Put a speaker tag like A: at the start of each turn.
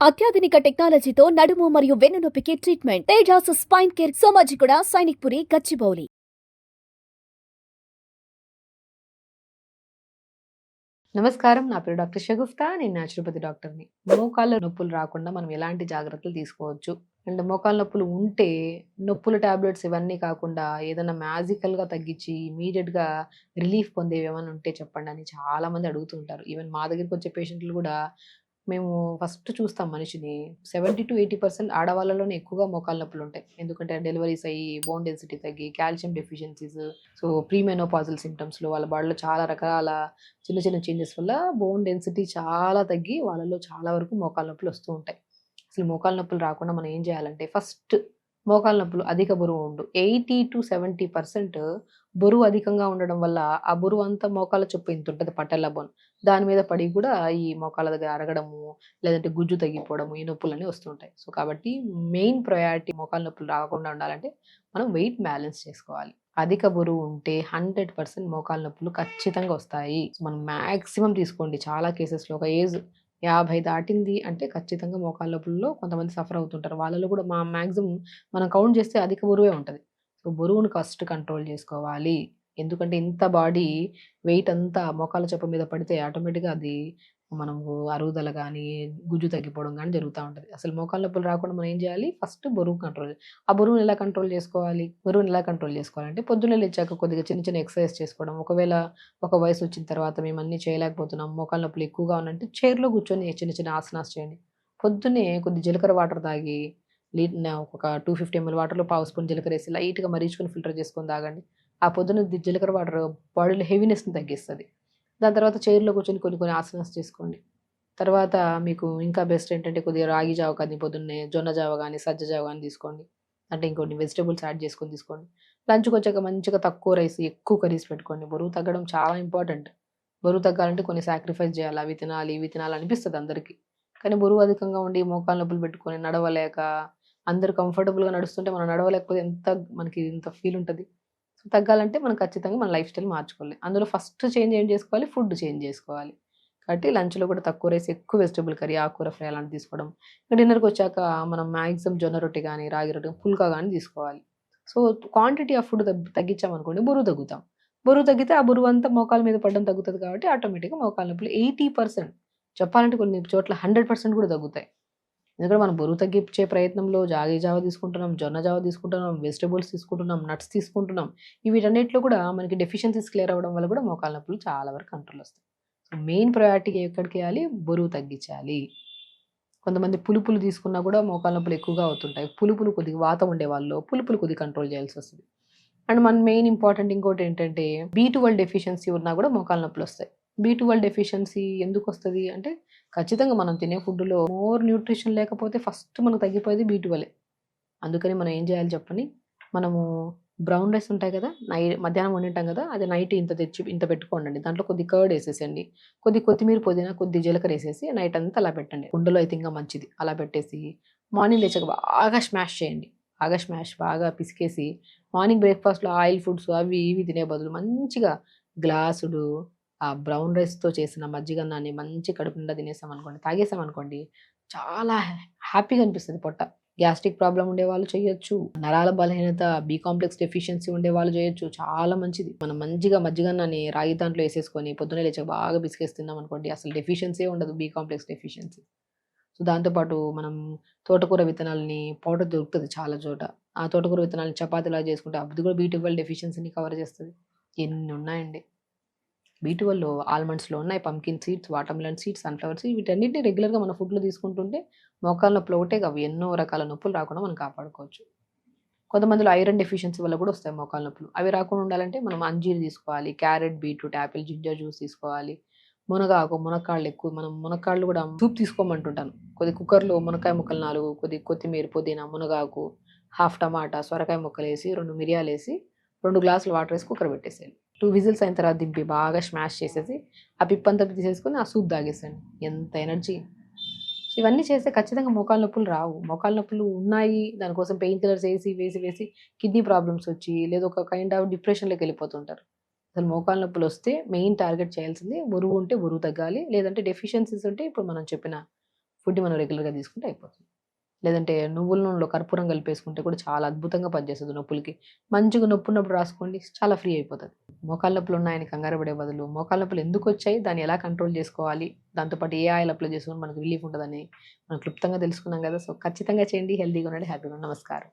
A: అత్యాధునిక టెక్నాలజీతో నడుము మరియు వెన్నునొప్పికి treatment Tejas spine care Somajiguda Sainikpuri Gachibowli.
B: నమస్కారం నా పేరు డాక్టర్ షగుఫ్తా నేను న్యాచురోపతి డాక్టర్ని మోకాళ్ళ నొప్పులు రాకుండా మనం ఎలాంటి జాగ్రత్తలు తీసుకోవచ్చు? అండ్ మోకాళ్ళ నొప్పులు ఉంటే నొప్పుల టాబ్లెట్స్ ఇవన్నీ కాకుండా ఏదైనా మ్యాజికల్గా తగ్గించి ఇమీడియట్గా రిలీఫ్ పొందేవి ఏమైనా ఉంటే చెప్పండి అని చాలా మంది అడుగుతుంటారు ఈవెన్ మా దగ్గరికి వచ్చే పేషెంట్లు కూడా మేము ఫస్ట్ చూస్తాం మనిషిని. సెవెంటీ టు ఎయిటీ పర్సెంట్ ఆడవాళ్ళలోనే ఎక్కువగా మోకాళ్ళ నొప్పులు ఉంటాయి. ఎందుకంటే డెలివరీస్ అయ్యి బోన్ డెన్సిటీ తగ్గి కాల్షియం డెఫిషియన్సీస్ సో ప్రీమెనోపాజల్ సిమ్టమ్స్లో వాళ్ళ బాడీలో చాలా రకాల చిన్న చిన్న చేంజెస్ వల్ల బోన్ డెన్సిటీ చాలా తగ్గి వాళ్ళలో చాలా వరకు మోకాళ్ళ నొప్పులు వస్తూ ఉంటాయి. అసలు మోకాళ్ళ నొప్పులు రాకుండా మనం ఏం చేయాలంటే ఫస్ట్ మోకాళ్ళ నొప్పులు అధిక బరువు ఉండు. ఎయిటీ టు సెవెంటీ పర్సెంట్ బరువు అధికంగా ఉండడం వల్ల ఆ బరువు అంతా మోకాళ్ళ చొప్పు ఇంత ఉంటుంది పట్టెల్ల బోన్ దాని మీద పడి కూడా ఈ మోకాళ్ళ దగ్గర అరగడము లేదంటే గుజ్జు తగ్గిపోవడము ఈ నొప్పులన్నీ వస్తుంటాయి సో కాబట్టి మెయిన్ ప్రయారిటీ మోకాళ్ళ నొప్పులు రాకుండా ఉండాలంటే మనం వెయిట్ బ్యాలెన్స్ చేసుకోవాలి. అధిక బరువు ఉంటే హండ్రెడ్ పర్సెంట్ మోకాళ్ళ నొప్పులు ఖచ్చితంగా వస్తాయి. మనం మ్యాక్సిమం తీసుకోండి. చాలా కేసెస్లో ఒక ఏజ్ యాభై దాటింది అంటే ఖచ్చితంగా మోకాళ్ళ నొప్పుల్లో కొంతమంది సఫర్ అవుతుంటారు. వాళ్ళలో కూడా మా మ్యాక్సిమం మనం కౌంట్ చేస్తే అధిక బరువే ఉంటుంది. సో బరువును ఫస్ట్ కంట్రోల్ చేసుకోవాలి. ఎందుకంటే ఇంత బాడీ వెయిట్ అంతా మోకాళ్ళ చెప్ప మీద పడితే ఆటోమేటిక్గా అది మనము అరుగుదల కానీ గుజ్జు తగ్గిపోవడం కానీ జరుగుతూ ఉంటుంది. అసలు మోకాళ్ళ నొప్పులు రాకుండా మనం ఏం చేయాలి? ఫస్ట్ బరువు కంట్రోల్ ఆ బరువుని ఎలా కంట్రోల్ చేసుకోవాలి? బరువుని ఎలా కంట్రోల్ చేసుకోవాలంటే పొద్దున్నే లేచాక కొద్దిగా చిన్న చిన్న ఎక్సర్సైజ్ చేసుకోవడం. ఒకవేళ ఒక వయసు వచ్చిన తర్వాత మేము అన్నీ చేయలేకపోతున్నాం మోకాళ్ళ నొప్పులు ఎక్కువగా ఉన్నట్టు చైర్లో కూర్చొని చిన్న చిన్న ఆసనాస్ చేయండి. పొద్దున్నే కొద్ది జీలకర్ర వాటర్ తాగి లీ ఒక టూ ఫిఫ్టీ ఎంఎల్ వాటర్లో పావు స్పూన్ జీలకర్ర వేసి లైట్గా మరీచుకొని ఫిల్టర్ చేసుకొని తాగండి. ఆ పొద్దున్న జీలకర్ర వాటర్ బాడీలో హెవీనెస్ని తగ్గిస్తుంది. దాని తర్వాత చైర్లో కూర్చొని కొన్ని కొన్ని ఆసనాస్ చేసుకోండి. తర్వాత మీకు ఇంకా బెస్ట్ ఏంటంటే కొద్దిగా రాగి జావ కానీ పొద్దున్నే జొన్న జావ కానీ సజ్జ జావ కానీ తీసుకోండి. అంటే ఇంకొన్ని వెజిటబుల్స్ యాడ్ చేసుకొని తీసుకోండి. లంచ్కి వచ్చాక మంచిగా తక్కువ రైస్ ఎక్కువ కర్రీస్ పెట్టుకోండి. బరువు తగ్గడం చాలా ఇంపార్టెంట్. బరువు తగ్గాలంటే కొన్ని సాక్రిఫైస్ చేయాలి. అవి తినాలి ఇవి తినాలి అనిపిస్తుంది అందరికీ. కానీ బరువు అధికంగా ఉండి మోకాలు నొప్పులు పెట్టుకొని నడవలేక అందరు కంఫర్టబుల్గా నడుస్తుంటే మనం నడవలేకపోతే ఎంత మనకి ఇంత ఫీల్ ఉంటుంది. తగ్గాలంటే మనం ఖచ్చితంగా మన లైఫ్ స్టైల్ మార్చుకోవాలి. అందులో ఫస్ట్ చేంజ్ ఏం చేసుకోవాలి? ఫుడ్ చేంజ్ చేసుకోవాలి. కాబట్టి లంచ్లో కూడా తక్కువ రైస్ ఎక్కువ వెజిటబుల్ కర్రీ ఆకుకూర ఫ్రై అలాంటి తీసుకోవడం. ఇంకా డిన్నర్కి వచ్చాక మనం మ్యాక్సిమం జొన్న రొట్టె కానీ రాగి రొట్టె పుల్కా కానీ తీసుకోవాలి. సో క్వాంటిటీ ఆఫ్ ఫుడ్ తగ్గించామనుకోండి బరువు తగ్గుతాం. బరువు తగ్గితే ఆ బరువు అంతా మోకాల మీద పడడం తగ్గుతుంది కాబట్టి ఆటోమేటిక్గా మోకాల నొప్పులు ఎయిటీ పర్సెంట్. చెప్పాలంటే కొన్ని చోట్ల హండ్రెడ్ పర్సెంట్ కూడా తగ్గుతాయి. ఎందుకంటే మనం బరువు తగ్గించే ప్రయత్నంలో జాగి జావ తీసుకుంటున్నాం జొన్న జావ తీసుకుంటున్నాం వెజిటబుల్స్ తీసుకుంటున్నాం నట్స్ తీసుకుంటున్నాం. వీటన్నిటిలో కూడా మనకి డెఫిషియన్సీస్ క్లియర్ అవ్వడం వల్ల కూడా మోకాల నొప్పులు చాలా వరకు కంట్రోల్ వస్తాయి. సో మెయిన్ ప్రయారిటీ ఎక్కడికి వేయాలి? బరువు తగ్గించాలి. కొంతమంది పులుపులు తీసుకున్నా కూడా మోకాల నొప్పులు ఎక్కువగా అవుతుంటాయి. పులుపులు కొద్దిగా వాతం ఉండే వాళ్ళు పులుపులు కొద్దిగా కంట్రోల్ చేయాల్సి వస్తుంది. అండ్ మన మెయిన్ ఇంపార్టెంట్ ఇంకోటి ఏంటంటే బీ టువల్ డెఫిషియన్సీ ఉన్నా కూడా మోకాల నొప్పులు వస్తాయి. బీ టువల్ డెఫిషియన్సీ ఎందుకు వస్తుంది అంటే ఖచ్చితంగా మనం తినే ఫుడ్లో మోర్ న్యూట్రిషన్ లేకపోతే ఫస్ట్ మనకు తగ్గిపోయేది బీటువలే అందుకని మనం ఏం చేయాలి చెప్పని మనము బ్రౌన్ రైస్ ఉంటాయి కదా నై మధ్యాహ్నం వండింటాం కదా అది నైట్ ఇంత తెచ్చి ఇంత పెట్టుకోండి దాంట్లో కొద్ది కర్డ్ వేసేసండి కొద్ది కొత్తిమీర పుదీనా కొద్ది జీలకర్ర వేసేసి నైట్ అంతా అలా పెట్టండి. ఉండలో అయితే ఇంకా మంచిది. అలా పెట్టేసి మార్నింగ్ లేచాక బాగా స్మాష్ చేయండి. బాగా స్మాష్ బాగా పిసికేసి మార్నింగ్ బ్రేక్ఫాస్ట్లో ఆయిల్ ఫుడ్స్ అవి ఇవి తినే బదులు మంచిగా గ్లాసుడు ఆ బ్రౌన్ రైస్తో చేసిన మజ్జిగన్నాన్ని మంచి కడుపు నిండా తినేసాం అనుకోండి తాగేసాం అనుకోండి చాలా హ్యాపీగా అనిపిస్తుంది పొట్ట. గ్యాస్ట్రిక్ ప్రాబ్లం ఉండే వాళ్ళు చేయొచ్చు నరాల బలహీనత బి కాంప్లెక్స్ డెఫిషియన్సీ ఉండే వాళ్ళు చేయొచ్చు చాలా మంచిది. మనం మంచిగా మజ్జిగన్నాన్ని రాగి దాంట్లో వేసేసుకొని పొద్దున్నే లేచాక బాగా బిస్కెట్స్ అనుకోండి అసలు డెఫిషియన్సీ ఉండదు బి కాంప్లెక్స్ డెఫిషియన్సీ సో దాంతోపాటు మనం తోటకూర విత్తనాలని పౌడర్ దొరుకుతుంది చాలా చోట. ఆ తోటకూర విత్తనాలని చపాతీలా చేసుకుంటే అది కూడా బీ ట్వెల్వ్ డెఫిషియన్సీని కవర్ చేస్తుంది. ఎన్ని ఉన్నాయండి. బీ ఆల్మండ్స్లో ఉన్నాయి pumpkin seeds watermelon seeds sunflower seeds వీటన్నిటిని రెగ్యులర్గా మన ఫుడ్లో తీసుకుంటుంటే మోకాళ్ళ నొప్పులు ఒకటే అవి ఎన్నో రకాల నొప్పులు రాకుండా మనం కాపాడుకోవచ్చు. కొంతమందిలో ఐరన్ డెఫిషియన్సీ వల్ల కూడా వస్తాయి మోకాళ్ళ నొప్పులు. అవి రాకుండా ఉండాలంటే మనం అంజీర్ తీసుకోవాలి carrot beetroot apple ginger juice తీసుకోవాలి. మునగాకు మునక్కాళ్ళు ఎక్కువ మనం మునక్కాళ్ళు కూడా సూప్ తీసుకోమంటుంటాను. కొద్ది కుక్కర్లో మునక్కాయ ముక్కలు నాలుగు కొద్ది కొత్తిమీర పుదీనా మునగాకు హాఫ్ టమాటా సొరకాయ ముక్కలు వేసి రెండు మిరియాలు వేసి రెండు గ్లాసులు వాటర్ వేసి కుక్కర్ పెట్టేసేయండి. టూ విజిల్స్ అయిన తర్వాత దింపి బాగా స్మాష్ చేసేసి ఆ పిప్పంతా తీసేసుకొని ఆ సూప్ తాగేసాను ఎంత ఎనర్జీ. ఇవన్నీ చేస్తే ఖచ్చితంగా మోకాళ్ళ నొప్పులు రావు. మోకాళ్ళ నొప్పులు ఉన్నాయి. దానికోసం పెయిన్ కిల్లర్స్ వేసి వేసి వేసి కిడ్నీ ప్రాబ్లమ్స్ వచ్చి లేదా ఒక కైండ్ ఆఫ్ డిప్రెషన్లోకి వెళ్ళిపోతుంటారు. అసలు మోకాలు నొప్పులు వస్తే మెయిన్ టార్గెట్ చేయాల్సింది బరువు ఉంటే బరువు తగ్గాలి లేదంటే డెఫిషియన్సీస్ ఉంటే ఇప్పుడు మనం చెప్పిన ఫుడ్ మనం రెగ్యులర్గా తీసుకుంటే అయిపోతుంది. లేదంటే నువ్వుల నూనెలో కర్పూరం కలిపేసుకుంటే కూడా చాలా అద్భుతంగా పనిచేస్తుంది నొప్పులకి. మంచిగా నొప్పి ఉన్నప్పుడు రాసుకోండి చాలా ఫ్రీ అయిపోతుంది. మోకాళ్ళ నొప్పులు ఉన్నాయని కంగారు పడే బదులు మోకాళ్ళ నొప్పులు ఎందుకు వచ్చాయి దాన్ని ఎలా కంట్రోల్ చేసుకోవాలి దాంతోపాటు ఏ ఆయిల్ అప్లై చేసుకుని మనకు రిలీఫ్ ఉంటుందని మనం క్లుప్తంగా తెలుసుకున్నాం కదా. సో ఖచ్చితంగా చేయండి హెల్తీగా ఉండండి హ్యాపీగా నమస్కారం.